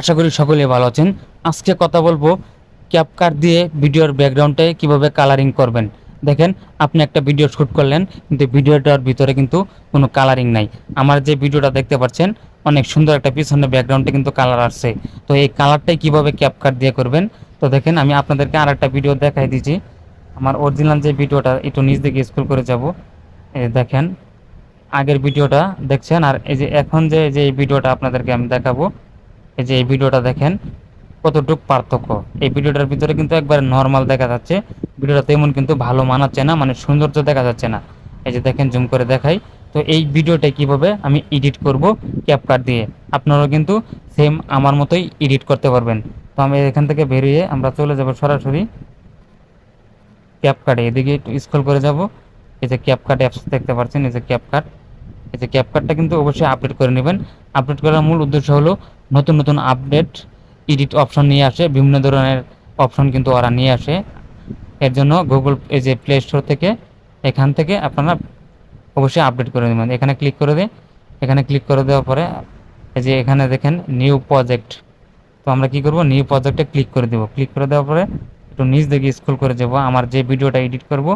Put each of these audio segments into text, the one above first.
আশা করি সকলে ভালো আছেন। আজকে কথা বলব ক্যাপকাট দিয়ে ভিডিওর ব্যাকগ্রাউন্ডে কীভাবে কালারিং করবেন। দেখেন, আপনি একটা ভিডিও শ্যুট করলেন, কিন্তু ভিডিওটার ভিতরে কিন্তু কোনো কালারিং নাই। আমার যে ভিডিওটা দেখতে পাচ্ছেন, অনেক সুন্দর একটা পিছনে ব্যাকগ্রাউন্ডে কিন্তু কালার আসছে। তো এই কালারটাই কীভাবে ক্যাপকাট দিয়ে করবেন? তো দেখেন, আমি আপনাদেরকে আর একটা ভিডিও দেখাই দিচ্ছি। আমার অরিজিনাল যে ভিডিওটা, একটু নিচ দিকে স্কুল করে যাব। দেখেন, আগের ভিডিওটা দেখছেন, আর এই যে এখন যে যে ভিডিওটা আপনাদেরকে আমি দেখাবো এই যে এই ভিডিওটা দেখেন, কতটুক পার্থক্য। এই ভিডিওটার ভিতরে কিন্তু একবার নর্মাল দেখা যাচ্ছে। ভিডিওটা তেমন কিন্তু ভালো মানাচ্ছে না মানে সৌন্দর্য দেখা যাচ্ছে না। এই যে দেখেন জুম করে দেখাই। তো এই ভিডিওটা কীভাবে আমি এডিট করব ক্যাপকাট দিয়ে, আপনারাও কিন্তু সেম আমার মতোই এডিট করতে পারবেন। তো আমি এখান থেকে বেরিয়ে আমরা চলে যাব সরাসরি ক্যাপকাটে এদিকে একটু স্ক্রল করে যাব। এই যে ক্যাপকাট অ্যাপস দেখতে পাচ্ছেন, এই যে ক্যাপকাট এই যে ক্যাপকাটটা কিন্তু অবশ্যই আপডেট করে নেবেন। আপডেট করার মূল উদ্দেশ্য হলো নতুন নতুন আপডেট এডিট অপশন নিয়ে আসে, বিভিন্ন ধরনের অপশন কিন্তু ওরা নিয়ে আসে। এর জন্য গুগল এই যে প্লে স্টোর থেকে এখান থেকে আপনারা অবশ্যই আপডেট করে নেবেন। এখানে ক্লিক করে দিয়ে, এখানে ক্লিক করে দেওয়ার পরে, এই যে এখানে দেখেন নিউ প্রজেক্ট তো আমরা কি করব? নিউ প্রজেক্টে ক্লিক করে দেব। ক্লিক করে দেওয়ার পরে একটু নিচ দিকে স্ক্রল করে যাব। আমার যে ভিডিওটা এডিট করব,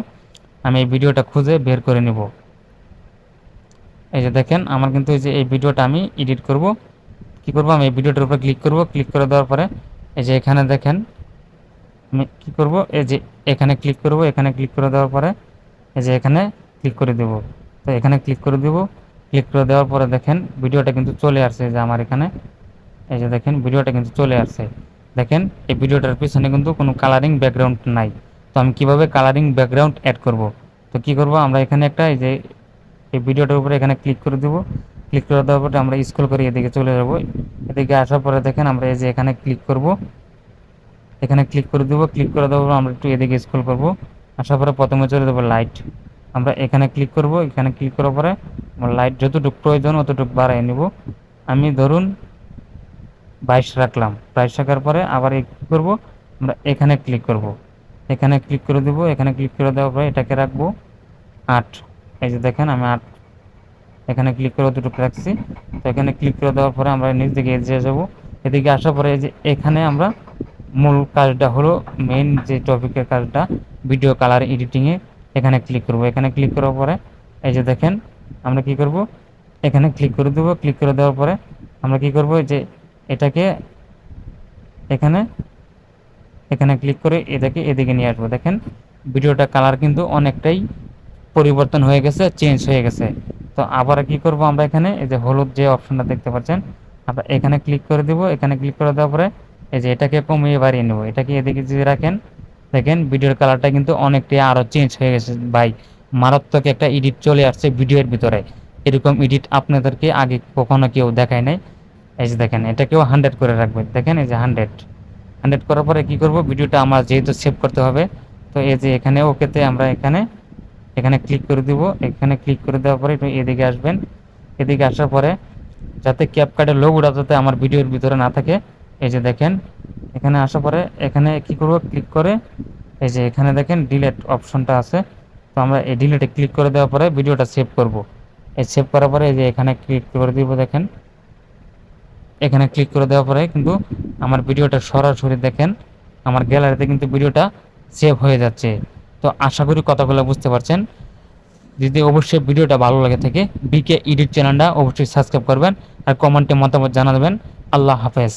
আমি এই ভিডিওটা খুঁজে বের করে নেব। এই যে দেখেন, আমার কিন্তু এই যে এই ভিডিওটা আমি এডিট করব। কি করব? আমি এই ভিডিওটার উপরে ক্লিক করব। ক্লিক করে দেওয়ার পরে এই যে এখানে দেখেন, আমি কী করব? এই যে এখানে ক্লিক করব। এখানে ক্লিক করে দেওয়ার পরে এই যে এখানে ক্লিক করে দেব। তো এখানে ক্লিক করে দেব। ক্লিক করে দেওয়ার পরে দেখেন, ভিডিওটা কিন্তু চলে আসছে যে আমার এখানে। এই যে দেখেন, ভিডিওটা কিন্তু চলে আসছে। দেখেন, এই ভিডিওটার পিছনে কিন্তু কোনো কালারিং ব্যাকগ্রাউন্ড নাই। তো আমি কীভাবে কালারিং ব্যাকগ্রাউন্ড অ্যাড করব? তো কি করব? আমরা এখানে একটা এই যে, এই ভিডিওটার উপরে এখানে ক্লিক করে দেব। ক্লিক করে দেওয়ার পরে আমরা স্ক্রল করে এদিকে চলে যাব। এদিকে আসার পরে দেখেন আমরা এই যে এখানে ক্লিক করব। এখানে ক্লিক করে দেবো। ক্লিক করে দেওয়ার পর আমরা একটু এদিকে স্ক্রল করব। আসার পরে প্রথমে চলে দেবো লাইট আমরা এখানে ক্লিক করব। এখানে ক্লিক করার পরে আমার লাইট যতটুকু প্রয়োজন অতটুকু বাড়াই নেব। আমি ধরুন বাইশ রাখলাম। বাইশ রাখার পরে আবার কী করব? আমরা এখানে ক্লিক করব। এখানে ক্লিক করে দেবো। এখানে ক্লিক করে দেওয়ার পরে এটাকে রাখব আট। এই যে দেখেন আমি আট এখানে ক্লিক করে অতটুকু রাখছি। তো এখানে ক্লিক করে দেওয়ার পরে আমরা নিচ দিকে এগিয়ে যাব। এদিকে আসার পরে এই যে এখানে আমরা মূল কাজটা হলো মেন যে টপিকের কাজটা ভিডিও কালার এডিটিংয়ে এখানে ক্লিক করব। এখানে ক্লিক করার পরে এই যে দেখেন, আমরা কি করব? এখানে ক্লিক করে দেবো। ক্লিক করে দেওয়ার পরে আমরা কি করব? যে এটাকে এখানে এখানে ক্লিক করে এটাকে এদিকে নিয়ে আসব। দেখেন ভিডিওটা কালার কিন্তু অনেকটাই পরিবর্তন হয়ে গেছে চেঞ্জ হয়ে গেছে। তো আবার কি করব আমরা এখানে? এই যে হলুদ যে অপশনটা দেখতে পাচ্ছেন, আমরা এখানে ক্লিক করে দেব। এখানে ক্লিক করে দেওয়ার পরে এই যে এটাকে কমিয়ে বাড়িয়ে নেব। এটাকে এদিকে যদি রাখেন, দেখেন ভিডিওর কালারটা কিন্তু অনেকটাই আরও চেঞ্জ হয়ে গেছে। ভাই, মারাত্মক একটা এডিট চলে আসছে ভিডিওর ভিতরে। এরকম এডিট আপনাদেরকে আগে কখনো কেউ দেখায় নাই। এই যে দেখেন, এটাকেও হান্ড্রেড করে রাখবেন দেখেন এই যে হান্ড্রেড হান্ড্রেড করার পরে কি করব? ভিডিওটা আমার যেহেতু সেভ করতে হবে, তো এই যে এখানে ওকেতে আমরা এখানে এখানে ক্লিক করে দিব। এখানে ক্লিক করে দেওয়ার পরে একটু এদিকে আসবেন। এদিকে আসার পরে যাতে ক্যাপকার্ডের লোগোটা যাতে আমার ভিডিওর ভিতরে না থাকে, এই যে দেখেন, এখানে আসার পরে এখানে কি করব? ক্লিক করে এই যে এখানে দেখেন ডিলেট অপশনটা আছে। তো আমরা এই ডিলেটে ক্লিক করে দেওয়ার পরে ভিডিওটা সেভ করব। এই সেভ করার পরে এই যে এখানে ক্লিক করে দিব দেখেন। এখানে ক্লিক করে দেওয়ার পরে কিন্তু আমার ভিডিওটা সরাসরি দেখেন। আমার গ্যালারিতে কিন্তু ভিডিওটা সেভ হয়ে যাচ্ছে। তো আশা করি কথাগুলো বুঝতে পারছেন। যদি অবশ্যই ভিডিওটা ভালো লাগে থাকে বিকে ইডিট চ্যানেলটা অবশ্যই সাবস্ক্রাইব করবেন আর কমেন্টে মতামত জানাবেন। আল্লাহ হাফেজ।